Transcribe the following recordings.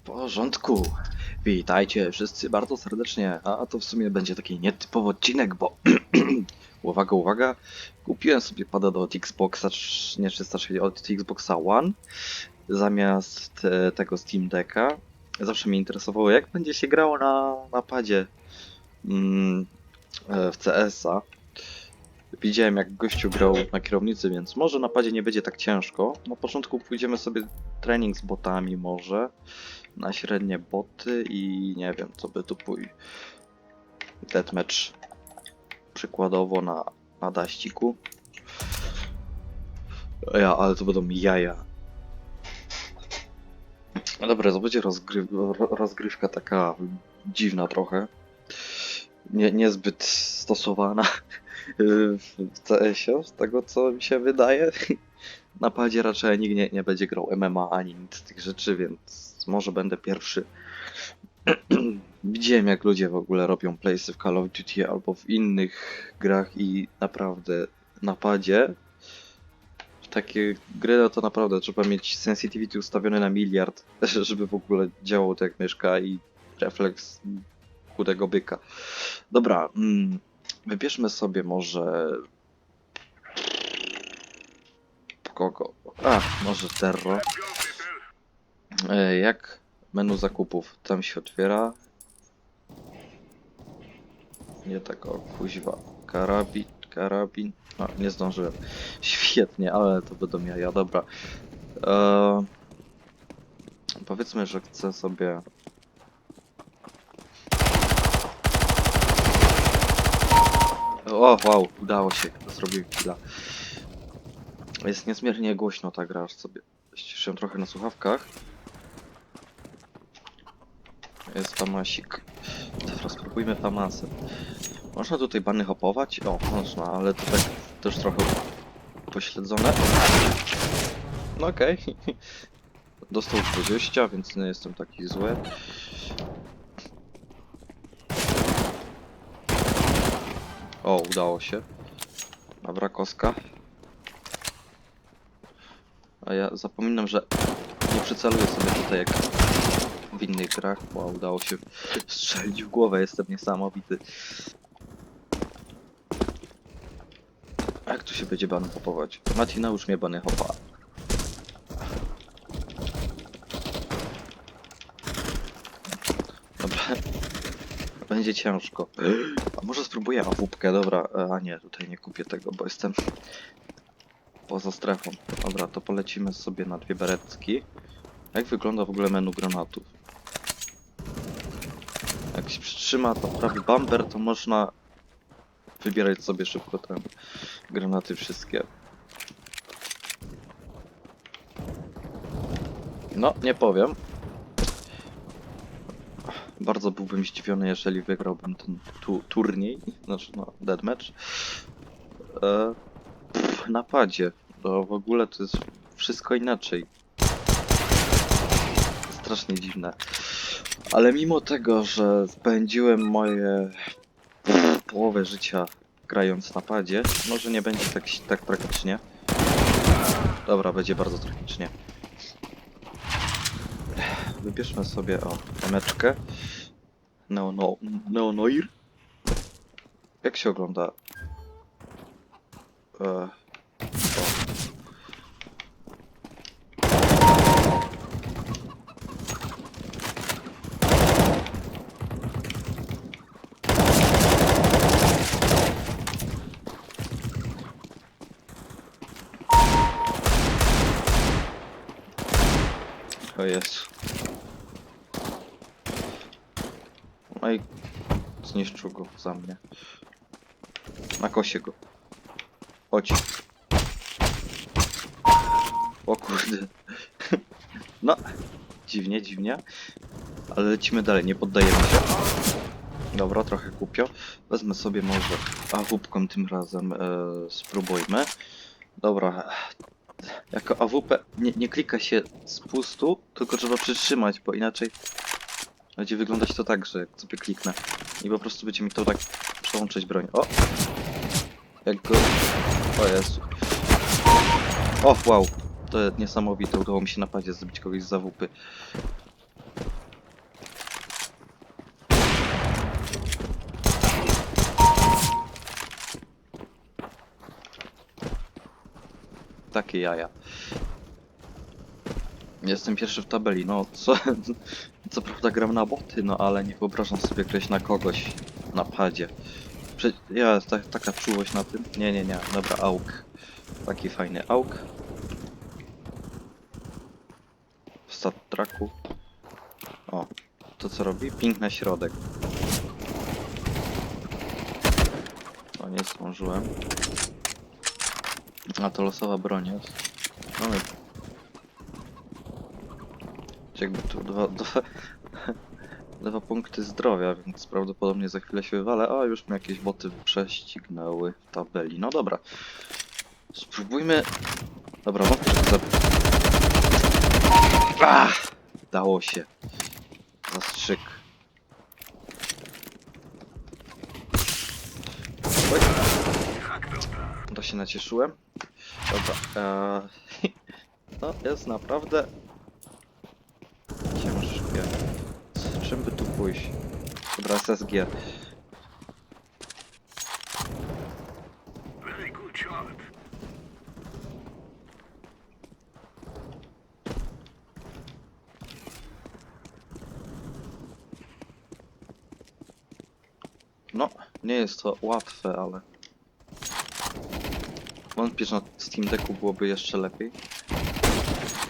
W porządku. Witajcie wszyscy bardzo serdecznie. A to w sumie będzie taki nietypowy odcinek, bo uwaga, uwaga. Kupiłem sobie pada do Xboxa, nie 360, od Xboxa One zamiast e, tego Steam Decka. Zawsze mnie interesowało, jak będzie się grało na, na padzie mm, e, w CS-a. Widziałem, jak gościu grał na kierownicy, więc może na padzie nie będzie tak ciężko. Na początku pójdziemy sobie trening z botami może. Na średnie boty i nie wiem, co by tu pójść. Deathmatch przykładowo na, na daściku. Ja, ale to będą jaja. No dobra, to będzie rozgry ro- rozgrywka taka dziwna trochę. Nie, niezbyt stosowana w CS-ie, z tego co mi się wydaje. Na padzie raczej nikt nie, nie będzie grał MMA ani nic z tych rzeczy, więc może będę pierwszy. Widziałem jak ludzie w ogóle robią playsy w Call of Duty albo w innych grach i naprawdę na padzie w takie gry no to naprawdę trzeba mieć sensitivity ustawiony na miliard, żeby w ogóle działał tak jak myszka i refleks chudego byka. Dobra, mm, wybierzmy sobie może kogo? A, może Terro. E, jak menu zakupów? Tam się otwiera. Nie tak o kuźwa. Karabin, karabin. A, nie zdążyłem. Świetnie, ale to będą jaja, dobra. E, powiedzmy, że chcę sobie... O, wow, udało się, zrobiłem chwila. Jest niezmiernie głośno ta gra, aż sobie ściszyłem trochę na słuchawkach. Jest famasik. Dobra, spróbujmy famasy. Można tutaj bany hopować? O, można, ale to tak też trochę pośledzone. No okej. Dostał 20, więc nie jestem taki zły. O, udało się. Dobra, koska. A ja zapominam, że nie przyceluję sobie tutaj jak w innych grach. Udało się strzelić w głowę, jestem niesamowity. Jak tu się będzie bany hopować? Mati, naucz mnie bany hopa. Dobra. Będzie ciężko. A może spróbuję awupkę, dobra. e, A nie, tutaj nie kupię tego, bo jestem poza strefą. Dobra, to polecimy sobie na dwie beretki. Jak wygląda w ogóle menu granatów? Przytrzyma to prawy bumper, to można wybierać sobie szybko te granaty wszystkie. No, nie powiem. Bardzo byłbym zdziwiony, jeżeli wygrałbym ten tu turniej, znaczy no, deathmatch. E, pff, na padzie. To w ogóle to jest wszystko inaczej. Strasznie dziwne. Ale mimo tego, że spędziłem moje połowę życia grając na padzie, może nie będzie tak, tak tragicznie. Dobra, będzie bardzo tragicznie. Wybierzmy sobie o emeczkę. Neono, Neonoir. Jak się ogląda? E, o. O jest. No i zniszczył go za mnie. Na kosie go. Chodź. O kurde. No, dziwnie, dziwnie. Ale lecimy dalej, nie poddajemy się. Dobra, trochę głupio. Wezmę sobie może AWP tym razem, e, spróbujmy. Dobra, jako AWP nie, nie klika się spustu, tylko trzeba przytrzymać, bo inaczej będzie wyglądać to tak, że jak sobie kliknę i po prostu będzie mi to tak przełączyć broń. O! Jak go... O Jezu. O, wow. To niesamowite. Udało mi się na padzie zbić kogoś z zawupy. Takie jaja. Jestem pierwszy w tabeli, no co? Co prawda gram na boty, no ale nie wyobrażam sobie grać na kogoś na padzie. Prze ja, ta, taka czułość na tym? Nie, nie, nie, dobra, auk. Taki fajny auk. W stat tracku. O, to co robi? Ping na środek. O, nie zdążyłem. A to losowa broń jest. Mamy. Jakby tu dwa, dwa, dwa punkty zdrowia, więc prawdopodobnie za chwilę się wywalę. A już mnie jakieś boty prześcignęły w tabeli. No dobra. Spróbujmy. Dobra, to. Ach! Dało się. Zastrzyk. Oj. To się nacieszyłem. Dobra. Eee, no, jest naprawdę ciężkie. Z czym by tu pójść? Dobra, SSG. No, nie jest to łatwe, ale... Wątpię, że na Steam Decku byłoby jeszcze lepiej.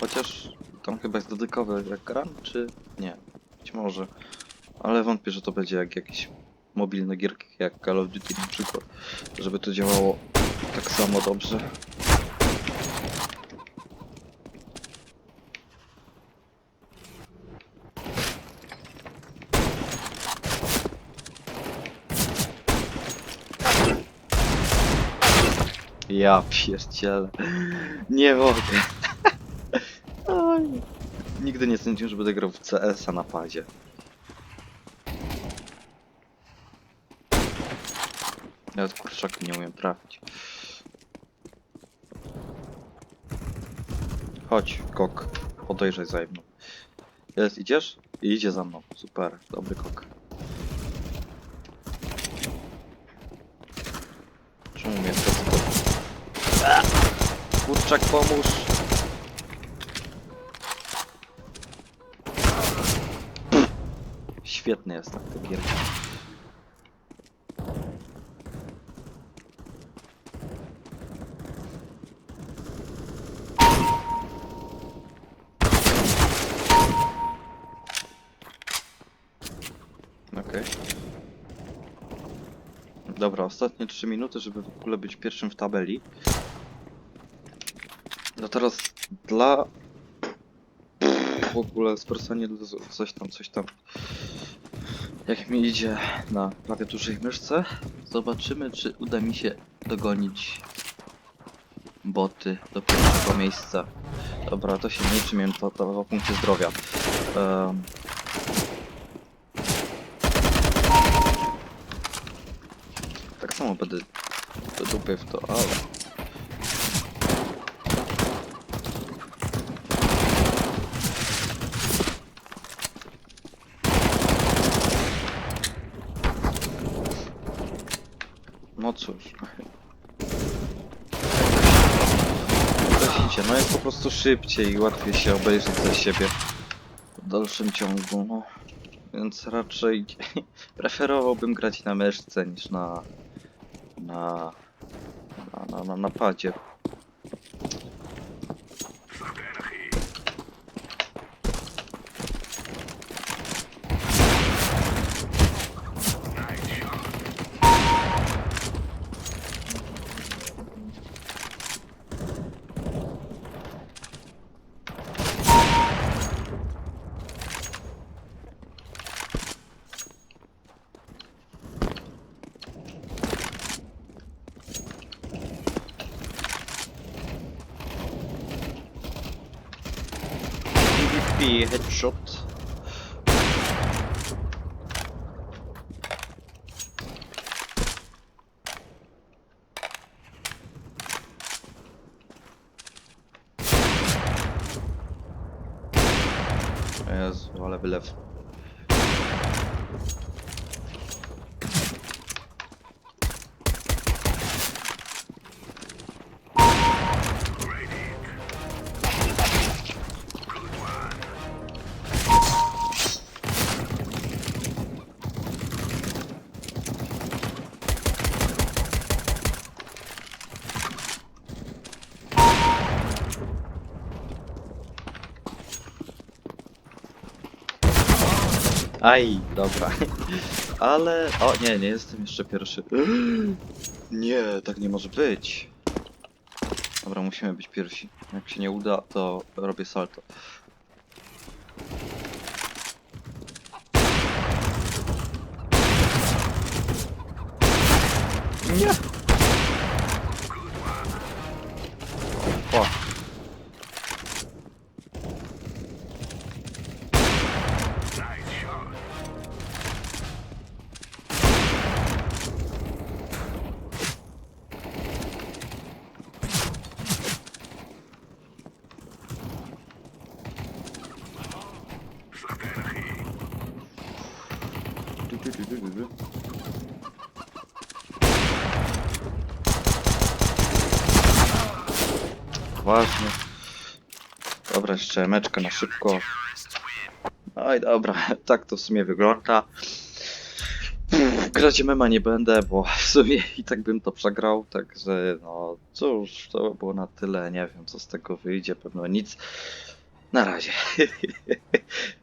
Chociaż tam chyba jest dodatkowy ekran, czy nie? Być może. Ale wątpię, że to będzie jak jakieś mobilne gierki, jak Call of Duty na przykład. Żeby to działało tak samo dobrze. Ja pierdzielę. Nie mogę. Nigdy nie sądziłem, że będę grał w CS-a na padzie. Nawet kurczaki nie umiem trafić. Chodź, kok. Podejrzej za mną. Jest, idziesz? I idzie za mną. Super, dobry kok. Czemu mnie to Kurczak, pomóż! Świetny jest tak te gierki. Okej. Dobra, ostatnie 3 minuty, żeby w ogóle być pierwszym w tabeli. No teraz dla... W ogóle sprosanie coś tam, coś tam. Jak mi idzie na prawie dużej myszce, zobaczymy czy uda mi się dogonić boty do pierwszego miejsca. Dobra, to się nie liczy, miałem dwa, dwa punkty zdrowia. Um, tak samo będę do dupy w to, ale... No cóż. Widzicie, no jest po prostu szybciej i łatwiej się obejrzeć za siebie w dalszym ciągu, no. Więc raczej preferowałbym grać na myszce niż na na na, na, na napadzie. PvP headshot. Jezu, ale wylew. Aj, dobra. Ale... O, nie, nie jestem jeszcze pierwszy. Nie, tak nie może być. Dobra, musimy być pierwsi. Jak się nie uda, to robię salto. Nie! Ważnie. Dobra, jeszcze meczka na szybko. Oj, dobra, tak to w sumie wygląda. Grać mema nie będę, bo w sumie i tak bym to przegrał, także no cóż, to było na tyle, nie wiem co z tego wyjdzie, pewno nic. Na razie.